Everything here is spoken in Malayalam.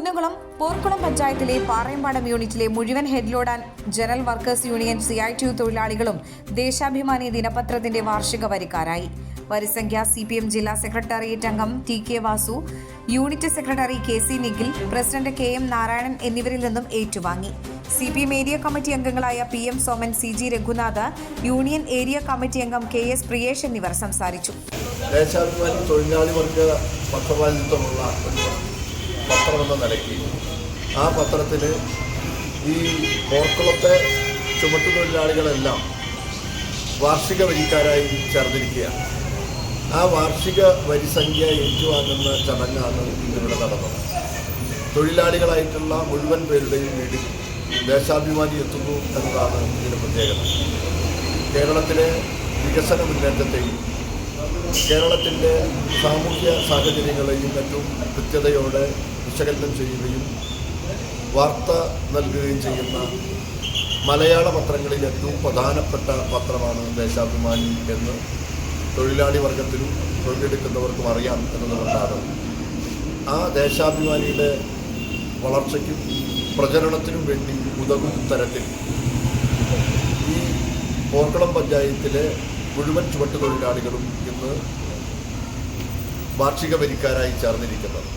കുന്നംകുളം പോർക്കുളം പഞ്ചായത്തിലെ പാറയമ്പാടം യൂണിറ്റിലെ മുഴുവൻ headload and general workers union C I T U തൊഴിലാളികളും ദേശാഭിമാനി ദിനപത്രത്തിന്റെ വാർഷിക വരിക്കാരായി വരിസംഖ്യ സി പി എം ജില്ലാ സെക്രട്ടേറിയറ്റ് അംഗം T K Vasu unit secretary K C Nikhil president K M Narayanan എന്നിവരിൽ നിന്നും ഏറ്റുവാങ്ങി. C P M area committee അംഗങ്ങളായ P M Soman C G Raghunath union area committee അംഗം കെ എസ് പ്രിയേഷ് എന്നിവർ സംസാരിച്ചു. തൊഴിലാളി പത്രമെന്ന നിലയ്ക്ക് ആ പത്രത്തിൽ ഈ പോർക്കുളത്തെ ചുമട്ടുതൊഴിലാളികളെല്ലാം വാർഷിക വരിക്കാരായി ചേർന്നിരിക്കുകയാണ്. ആ വാർഷിക വരിസംഖ്യ ഏറ്റുവാങ്ങുന്ന ചടങ്ങാണ് ഇന്നിവിടെ നടന്നത്. തൊഴിലാളികളായിട്ടുള്ള മുഴുവൻ പേരുടെയും വീട്ടിൽ ദേശാഭിമാനി എത്തുന്നു എന്നതാണ് ഇതിന്റെ പ്രത്യേകത. കേരളത്തിലെ വികസന മുന്നേറ്റത്തെയും കേരളത്തിന്റെ സാമൂഹ്യ സാഹചര്യങ്ങളെയും മറ്റും കൃത്യതയോടെ വിശകലനം ചെയ്യുകയും വാർത്ത നൽകുകയും ചെയ്യുന്ന മലയാള പത്രങ്ങളിൽ ഏറ്റവും പ്രധാനപ്പെട്ട പത്രമാണ് ദേശാഭിമാനി എന്ന് തൊഴിലാളി വർഗത്തിലും തൊഴിലെടുക്കുന്നവർക്കും അറിയാം എന്നതുകൊണ്ടാണ്. ആ ദേശാഭിമാനിയുടെ വളർച്ചയ്ക്കും പ്രചരണത്തിനും വേണ്ടി ഉതകും തരത്തിൽ ഈ പോർക്കളം പഞ്ചായത്തിലെ മുഴുവൻ ചുവട്ടുതൊഴിലാളികളും ഇന്ന് വാർഷിക വരിക്കാരായി ചേർന്നിരിക്കുന്നത്.